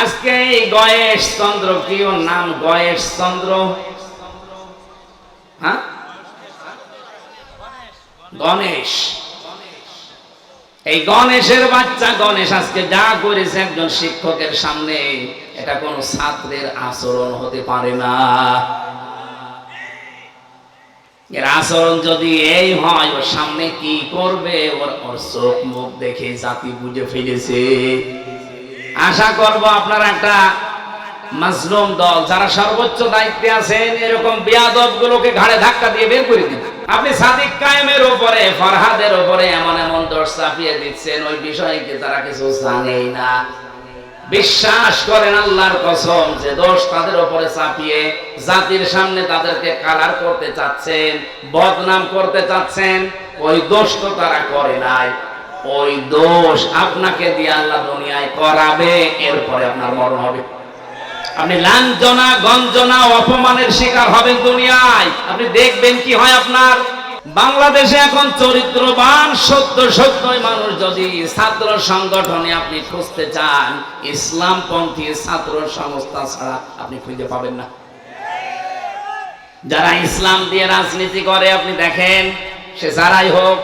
আজকে এই গয়েশ চন্দ্র, কি ওর নাম? গয়েশ চন্দ্র। হ্যাঁ? গণেশ। এই গণেশের বাচ্চা গণেশ আজকে যা করেছে একজন শিক্ষকের সামনে, এটা কোন ছাত্রের আচরণ হতে পারে না। এর আচরণ যদি এই হয়, ওর সামনে কি করবে? ওর ওর চোখ মুখ দেখে জাতি বুঝে ফেলেছে। আশা করব আপনারা একটা মাজলুম দল, যারা সর্বোচ্চ দায়িত্বে আছেন, এরকম বিয়াদব গুলোকে ঘাড়ে ধাক্কা দিয়ে বের করে দিন। আপনি সাদিক কায়েমের উপরে, ফরহাদের উপরে এমন এমন দোষ চাপিয়ে দিচ্ছেন, ওই বিষয়কে তারা কিছু জানেই না? বিশ্বাস করেন আল্লাহর কসম, যে দোষ তাদের উপরে চাপিয়ে জাতির সামনে তাদেরকে কালার করতে চাচ্ছেন, বদনাম করতে চাচ্ছেন, ওই দোষ তো তারা করে নাই। ওই দোষ আপনাকে দিয়ে আল্লাহ দুনিয়ায় করাবে, এরপরে আপনার মরণ হবে। আপনি লাঞ্ছনা, গঞ্জনা, অপমানের শিকার হবেন দুনিয়ায়। আপনি দেখবেন কি হয় আপনার? বাংলাদেশে এখন চরিত্রবান, সত্য, সত্যই মানুষ যদি ছাত্র সংগঠনে আপনি খুঁজতে চান, ইসলামপন্থী ছাত্র সংস্থা ছাড়া আপনি খুঁজে পাবেন না। যারা ইসলাম দিয়ে রাজনীতি করে, আপনি দেখেন, সে যারাই হোক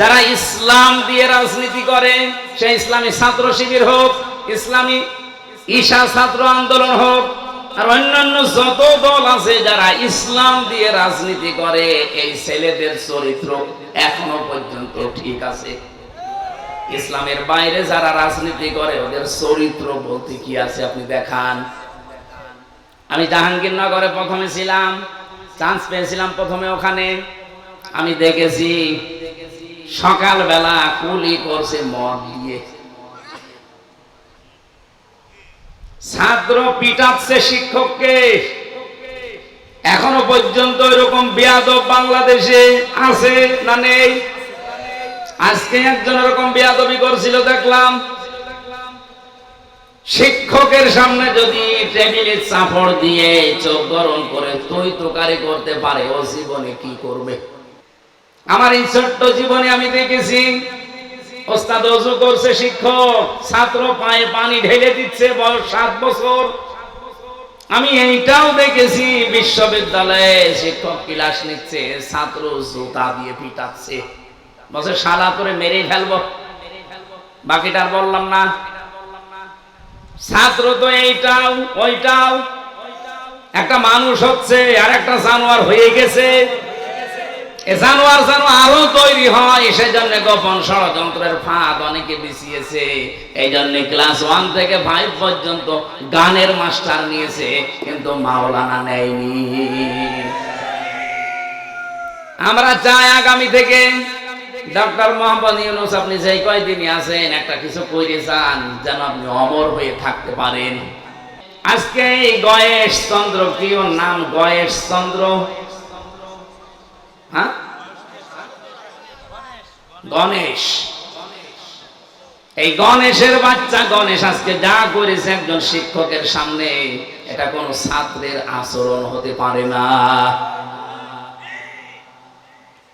যারা ইসলাম দিয়ে রাজনীতি করে সে ইসলামী ছাত্র শিবির হোক, ইসলামী ঈশা ছাত্র আন্দোলন হোক, আর অন্যান্য যত দল আছে যারা ইসলাম দিয়ে রাজনীতি করে, এই ছেলেদের চরিত্র এখনও পর্যন্ত ঠিক আছে। ইসলামের বাইরে যারা রাজনীতি করে, ওদের চরিত্র বলতে কি আছে আপনি দেখান। আমি জাহাঙ্গীরনগরে প্রথমে ছিলাম, চান্স পেয়েছিলাম প্রথমে ওখানে। আমি দেখেছি সকালবেলা কুলি করছে মদ দিয়ে। ছাত্র পিটাচ্ছে শিক্ষককে। এখনও পর্যন্ত এরকম বিয়াদব বাংলাদেশে আছে না নেই? আজকে একজন এরকম বিয়াদবি করছিল, দেখলাম। শিক্ষকের সামনে যদি টেবিলে চাপড় দিয়ে চোখ গরম করে তুই করতে পারে, ও জীবনে কি করবে? আমার এই ছোট্ট জীবনে আমি দেখেছি, ওস্তাদ অজু করছে শিক্ষক, ছাত্র পায়ে পানি ঢেলে দিচ্ছে, বয়স সাত বছর। আমি এইটাও দেখেছি, বিশ্ববিদ্যালয়ে শিক্ষক ক্লাস নিচ্ছে, ছাত্র জুতা দিয়ে পিটাচ্ছে। বসে শালা করে মেরে ফেলব। বাকিটা বললাম না। ছাত্র তো এইটাও, ওইটাও। একটা মানুষ হচ্ছে আর একটা জানোয়ার হয়ে গেছে। জানোয়ার যেন আরও তৈরি হয়, সেজন্য গোপন ষড়যন্ত্রের ফাঁদ অনেকে বিছিয়েছে। এই জন্য ক্লাস ওয়ান থেকে ফাইভ পর্যন্ত গানের মাস্টার নিয়েছে, কিন্তু মাওলানা নেয়নি। আমরা চাই আগামী থেকে ডক্টর মোহাম্মদ ইউনুস, আপনি যেই কয়দিনই আছেন, একটা কিছু কইরে যান, যেন আপনি অমর হয়ে থাকতে পারেন। আজকে এই গয়েশ চন্দ্র, কি ওর নাম? গয়েশ চন্দ্র। হ্যাঁ? গণেশ। এই গণেশের বাচ্চা গণেশ আজকে যা করেছে একজন শিক্ষকের সামনে, এটা ছাত্রের আচরণ হতে পারে না।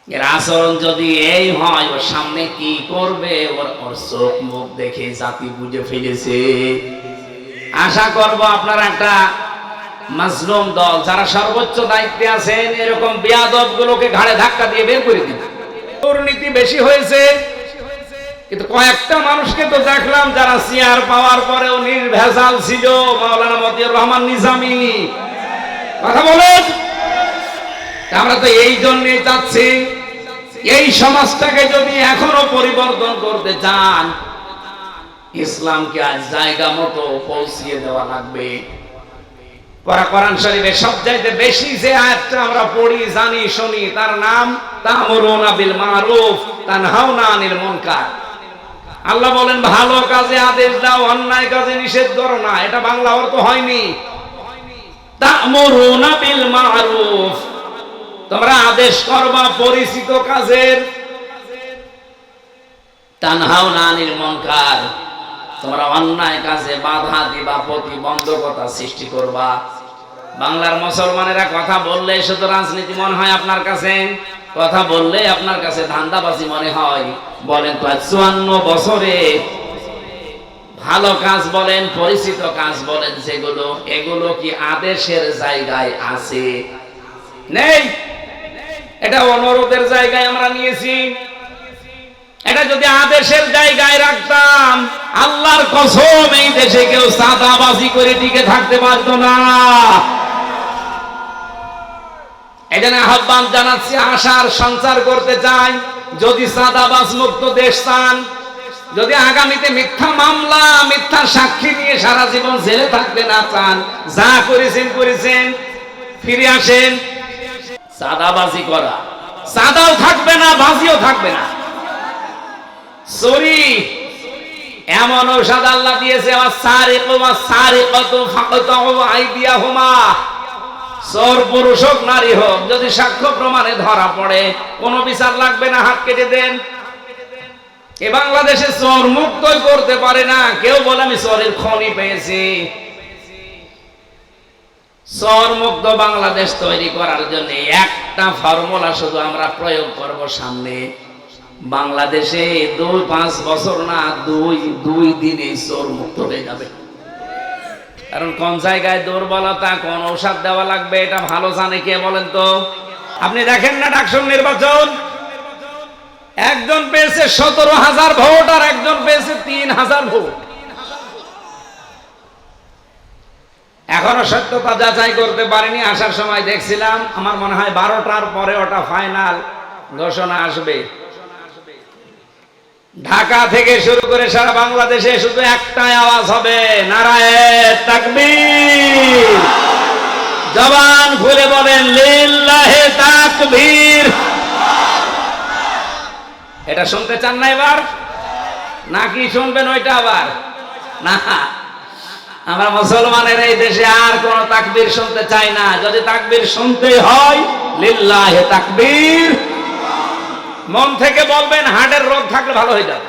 এর আচরণ যদি এই হয়, ওর সামনে কি করবে? ওর ওর চোখ মুখ দেখে জাতি বুঝে ফেলেছে। আশা করব আপনারা একটা মাজলুম দল যারা সর্বোচ্চ দায়িত্বে আছেন, এরকম বিয়াদব গুলোকে ঘাড়ে ধাক্কা দিয়ে বের করে দিন। দুর্নীতি বেশি হয়েছে, কিন্তু কয়েকটা মানুষকে তো দেখলাম যারা চেয়ার পাওয়ার পরেও নির্ভেজাল ছিল। মাওলানা মতিউর রহমান নিজামি। কথা বলেন। আমরা তো এই জন্যই চাচ্ছি, এই সমাজটাকে যদি এখনও পরিবর্তন করতে চান, ইসলামকে আজ জায়গা মতো পৌঁছিয়ে দেওয়া লাগবে। পরা কোরআন শরীফে সবচাইতে বেশি যে আয়াতটা আমরা পড়ি, জানি, শুনি, তার নাম তা'মুরুনা বিল মারুফ, তানহাউনা আনিল মুনকার। আল্লাহ বলেন, ভালো কাজে আদেশ দাও, অন্যায় কাজে নিষেধ করো না। এটা বাংলা অর্থ হয়নি। তা'মুরুনা বিল মারুফ। তোমরা আদেশ করবা পরিচিত কাজের। তানহাউনা আনিল মুনকার। তোমরা অন্যায় কাজে বাধা দিবা, প্রতিবন্ধকতা সৃষ্টি করবা। বাংলার মুসলমানেরা কথা বললে শুধু রাজনীতি মনে হয় আপনার কাছে, কথা বললে আপনার কাছে ধান্দাবাজি মনে হয়। বলেন তো, চুয়ান্ন বছরে ভালো কাজ বলেন, পরিচিত কাজ বলেন যেগুলো, এগুলো কি আদেশের জায়গায় আছে? নেই! এটা অনুরোধের জায়গায় আমরা নিয়েছি। এটা যদি আদেশের জায়গায় রাখতাম, আল্লাহর কসম এই দেশে কেউ সাদাবাজি করে টিকে থাকতে পারতো না। এখানে আহ্বান জানাচ্ছি, আশার সঞ্চার করতে চাই। যদি সাদাবাজ মুক্ত দেশ চান, যদি আগামীতে মিথ্যা মামলা, মিথ্যা সাক্ষী নিয়ে সারা জীবন জেলে থাকতে না চান, যা করেছেন করেছেন, ফিরে আসেন। সাদাবাজি করা। সাদাও থাকবে না, বাজিও থাকবে না। সরি। এমন ঔষধ আল্লাহ দিয়েছে, আমার সারে তোমার সারে কত ফাঁকত আইডিয়া হুমা সর পুরুষ হোক নারী হোক, যদি সাক্ষ্য প্রমাণে ধরা পড়ে, কোনো বিচার লাগবে না, হাত কেটে দেন। এ বাংলাদেশে চোর মুক্তই করতে পারে না। কেউ বলে, আমি চোরের খনি পেয়েছি। চোর মুক্ত বাংলাদেশ তৈরি করার জন্য একটা ফর্মুলা শুধু আমরা প্রয়োগ করব সামনে। বাংলাদেশে দুই পাঁচ বছর না, দুই দুই দিনে চোর মুক্ত হয়ে যাবে। কারণ কোন জায়গায় দুর্বলতা, কোন ঔষধ দেওয়া লাগবে, এটা ভালো জানে কে বলেন তো? আপনি দেখেন না ডাকসুন নির্বাচন? একজন পেয়েছে সতেরো হাজার ভোট আর একজন পেয়েছে তিন হাজার ভোট। এখনও সত্যতা যাচাই করতে পারিনি, আসার সময় দেখছিলাম, আমার মনে হয় বারোটার পরে ওটা ফাইনাল ঘোষণা আসবে। ঢাকা থেকে শুরু করে সারা বাংলাদেশে শুধু একটাই আওয়াজ হবে নারায়ণ জবান খুলে বলেন এটা শুনতে চান না এবার? নাকি শুনবেন ওইটা আবার? না। আমরা মুসলমানের এই দেশে আর কোন তাকবীর শুনতে চাই না। যদি তাকবীর শুনতে হয়, লিল্লাহে তাকবীর। মন থেকে বলবেন হার্টের রোগ থাকলে ভালো হয়ে যাবে।